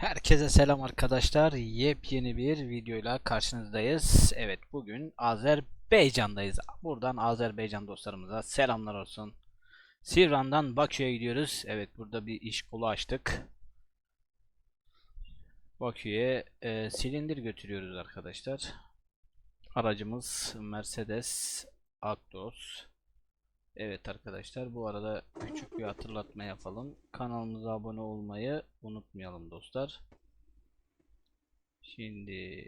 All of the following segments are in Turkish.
Herkese selam arkadaşlar. Yepyeni bir videoyla karşınızdayız. Evet bugün Azerbaycan'dayız. Buradan Azerbaycan dostlarımıza selamlar olsun. Sivran'dan Bakü'ye gidiyoruz. Evet burada bir iş kolu açtık. Bakü'ye e, silindir götürüyoruz arkadaşlar. Aracımız Mercedes Actros. Evet arkadaşlar bu arada küçük bir hatırlatma yapalım. Kanalımıza abone olmayı unutmayalım dostlar. Şimdi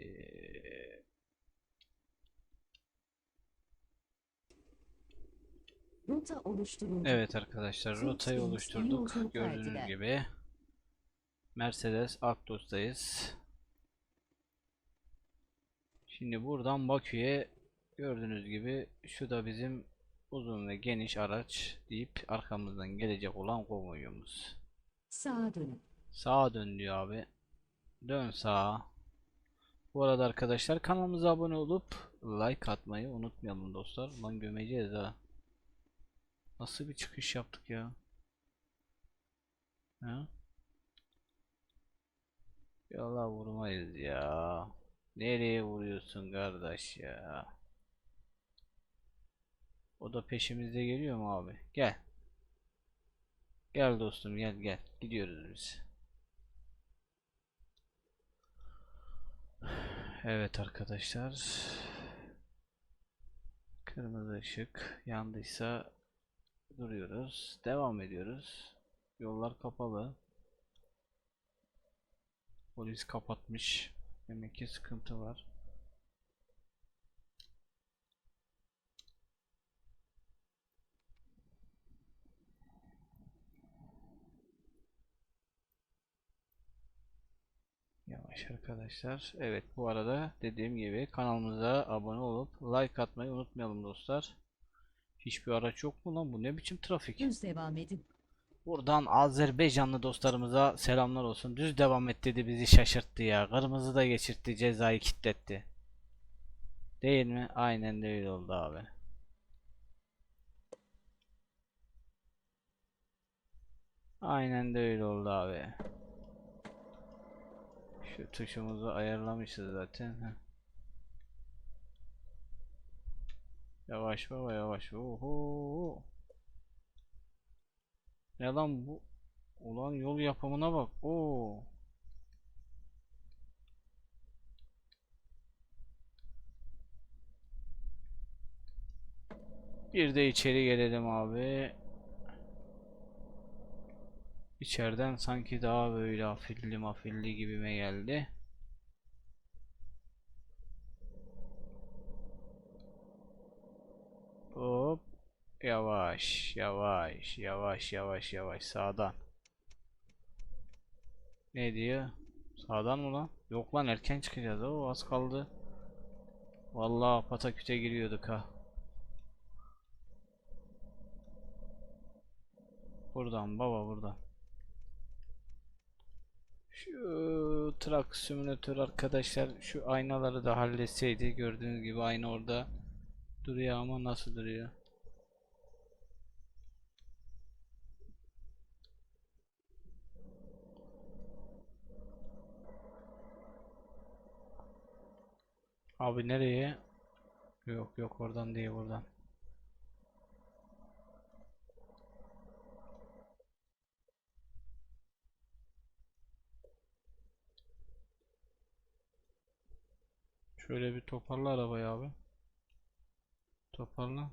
Rota oluşturuldu. evet arkadaşlar rotayı oluşturduk. Gördüğünüz gibi Mercedes Actros'tayız. Şimdi buradan Bakü'ye gördüğünüz gibi şu da bizim uzun ve geniş araç deyip arkamızdan gelecek olan konvoyumuz. Sağa dönün. Sağa dön diyor abi. Dön sağa. Bu arada arkadaşlar kanalımıza abone olup like atmayı unutmayalım dostlar. Lan gömeceğiz ha. Nasıl bir çıkış yaptık ya? Ha? Yallah vurmayız ya. Nereye vuruyorsun kardeş ya? O da peşimizde geliyor mu abi? Gel. Gel dostum gel gel. Gidiyoruz biz. Evet arkadaşlar. Kırmızı ışık yandıysa duruyoruz. Devam ediyoruz. Yollar kapalı. Polis kapatmış. Demek ki sıkıntı var. Yavaş arkadaşlar. Evet bu arada dediğim gibi kanalımıza abone olup like atmayı unutmayalım dostlar. Hiçbir araç yok mu lan? Bu ne biçim trafik? Düz devam edin. Buradan Azerbaycanlı dostlarımıza selamlar olsun. Düz devam et dedi bizi şaşırttı ya. Kırmızı da geçirtti cezayı kitletti. Değil mi? Aynen de öyle oldu abi. Aynen de öyle oldu abi. Şu tuşumuzu ayarlamışız zaten. heh. Yavaş baba yavaş. Oho. Ne lan bu? Ulan yol yapımına bak. Oo. Bir de içeri gelelim abi. İçeriden sanki daha böyle afilli mafilli gibime geldi. Hop. Yavaş, yavaş, yavaş, yavaş, yavaş sağdan. Ne diyor? Sağdan mı lan? Yok lan erken çıkacağız. Oo az kaldı. Vallahi pataküte giriyorduk ha. Buradan baba buradan. Şu Truck Simulator arkadaşlar şu aynaları da halletseydi gördüğünüz gibi ayna orada duruyor ama nasıl duruyor? Abi nereye? Yok yok oradan değil buradan. Şöyle bir toparla arabayı abi. Toparla.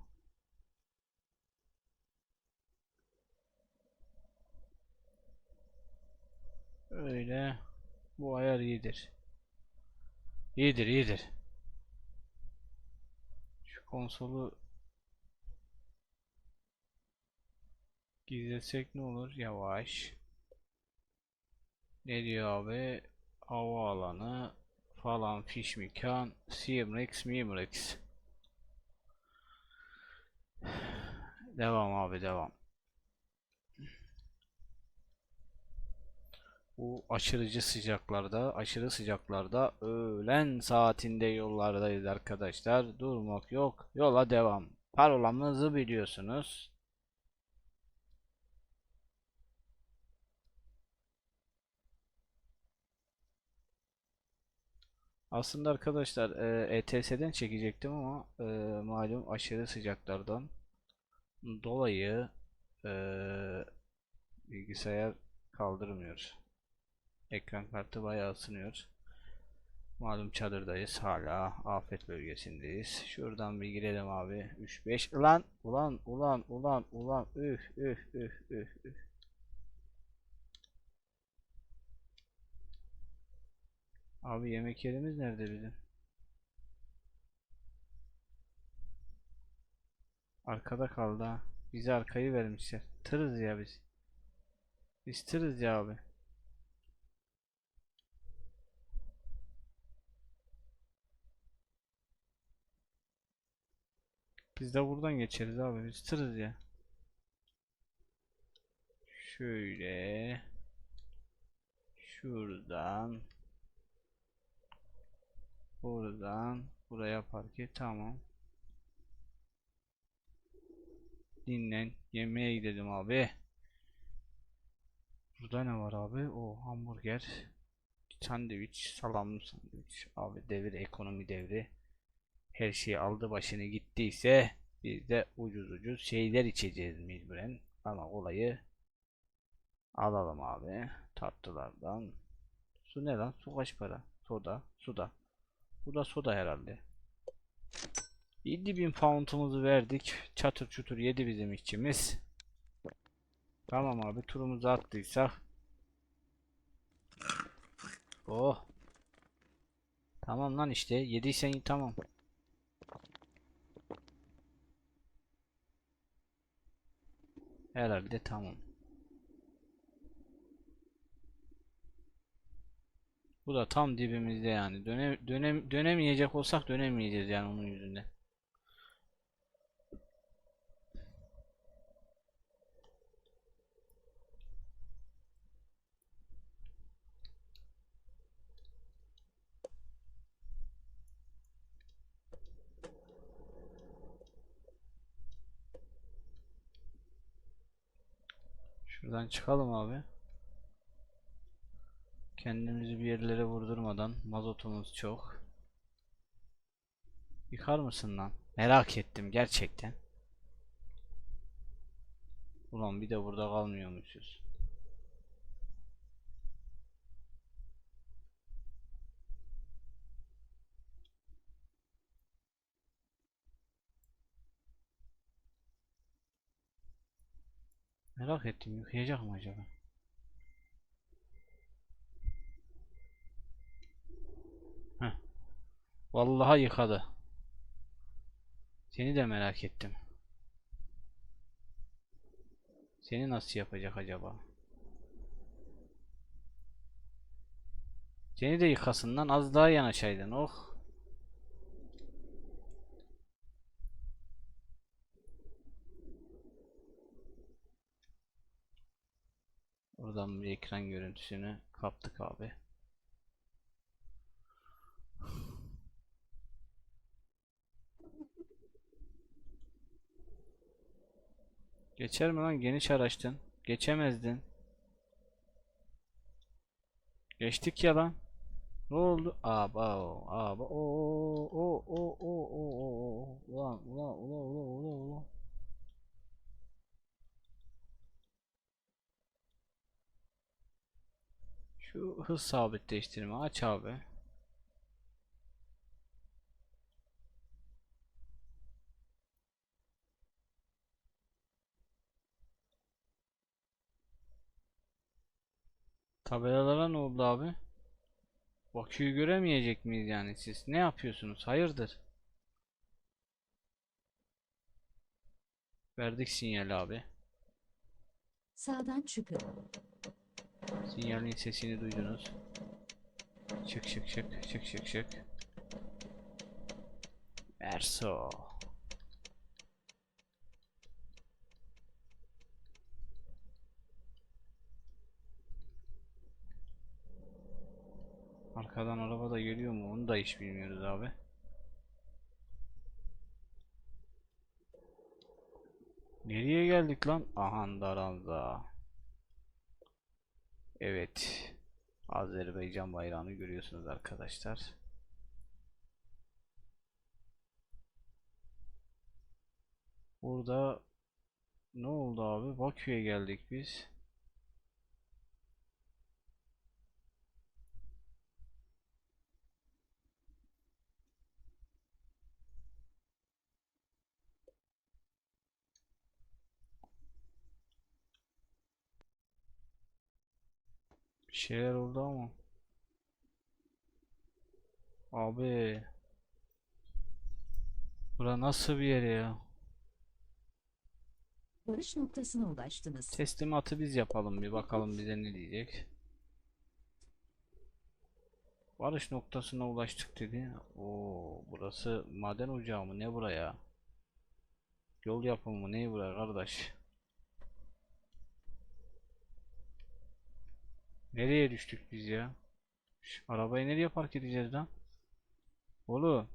Öyle. Bu ayar iyidir. İyidir, iyidir. Şu konsolu gizlesek ne olur? Yavaş. Ne diyor abi? Hava alanı falan fiş mikan Simrex Mimrex Devam abi devam. Bu aşırıcı sıcaklarda, aşırı sıcaklarda öğlen saatinde yollardayız arkadaşlar. Durmak yok. Yola devam. Parolamızı biliyorsunuz. Aslında arkadaşlar e, ETS'den çekecektim ama e, malum aşırı sıcaklardan dolayı e, bilgisayar kaldırmıyor. Ekran kartı bayağı ısınıyor. Malum çadırdayız hala afet bölgesindeyiz. Şuradan bir girelim abi. 3-5 ulan ulan ulan ulan ulan üf üf üf üf üf. Abi yemek yerimiz nerede bizim? Arkada kaldı ha. Bize arkayı vermişler. Tırız ya biz. Biz tırız ya abi. Biz de buradan geçeriz abi. Biz tırız ya. Şöyle. Şuradan. Buradan. Buraya park et. Tamam. Dinlen. Yemeğe gidelim abi. Burada ne var abi? O hamburger. Sandviç. Salamlı sandviç. Abi devir ekonomi devri. Her şey aldı başını gittiyse biz de ucuz ucuz şeyler içeceğiz mecburen. Ama olayı alalım abi. Tatlılardan. Su ne lan? Su kaç para? Soda. Suda. Bu da soda herhalde. 7000 pound'umuzu verdik. Çatır çutur yedi bizim işçimiz. Tamam abi turumuzu attıysak. Oh. Tamam lan işte. Yediysen tamam. Herhalde tamam. Bu da tam dibimizde yani. Döne, dönem, dönemeyecek olsak dönemeyeceğiz yani onun yüzünden. Şuradan çıkalım abi. Kendimizi bir yerlere vurdurmadan mazotumuz çok. Yıkar mısın lan? Merak ettim gerçekten. Ulan bir de burada kalmıyormuşuz. Merak ettim yıkayacak mı acaba? Heh. Vallahi yıkadı. Seni de merak ettim. Seni nasıl yapacak acaba? Seni de yıkasından az daha yanaşaydın. Oh. Oradan bir ekran görüntüsünü kaptık abi. Geçer mi lan? Geniş araçtın. Geçemezdin. Geçtik ya lan. Ne oldu? Aba o, aba o o o o o o ulan ulan ulan ulan ulan ulan. Şu hız sabit değiştirme aç abi. Tabelalara ne oldu abi? Bakü'yü göremeyecek miyiz yani siz? Ne yapıyorsunuz? Hayırdır? Verdik sinyal abi. Sağdan çıkın. Sinyalin sesini duydunuz. Çık çık çık çık çık çık. Verso. Arkadan araba da geliyor mu onu da hiç bilmiyoruz abi. Nereye geldik lan? Ahan daranda. Evet. Azerbaycan bayrağını görüyorsunuz arkadaşlar. Burada ne oldu abi? Bakü'ye geldik biz. Bir şeyler oldu ama. Abi. Bura nasıl bir yer ya? Varış noktasına ulaştınız. Teslimatı biz yapalım bir bakalım bize ne diyecek. Varış noktasına ulaştık dedi. Oo, burası maden ocağı mı? Ne buraya? Yol yapımı mı? Ne buraya kardeş? Nereye düştük biz ya? Şş, arabayı nereye park edeceğiz lan? Oğlum.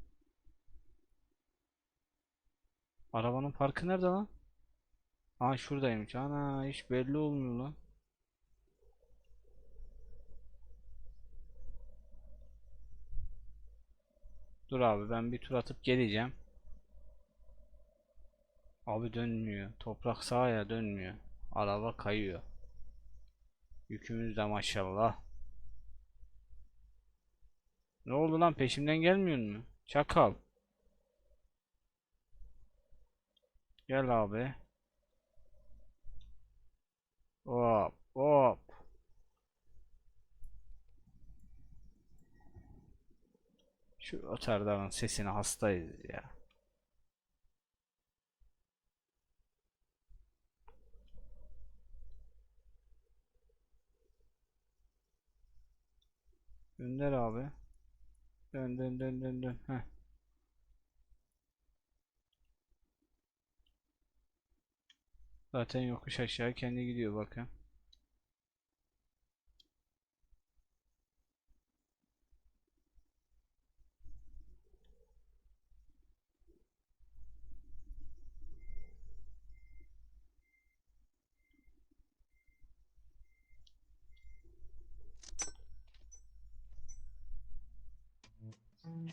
Arabanın parkı nerede lan? Aa şuradaymış. Ana hiç belli olmuyor lan. Dur abi ben bir tur atıp geleceğim. Abi dönmüyor. Toprak sağa dönmüyor. Araba kayıyor. Yükümüz de maşallah. Ne oldu lan peşimden gelmiyor mu? Çakal. Gel abi. Hop hop. Şu otardağın sesine hastayız ya. Gönder abi. Dön dön dön dön dön. Heh. Zaten yokuş aşağı kendi gidiyor bakın.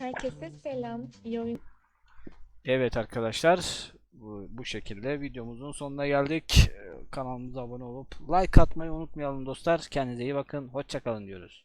Herkese selam. İyi oyun. Evet arkadaşlar bu, bu şekilde videomuzun sonuna geldik. Ee, Kanalımıza abone olup like atmayı unutmayalım dostlar. Kendinize iyi bakın. Hoşça kalın diyoruz.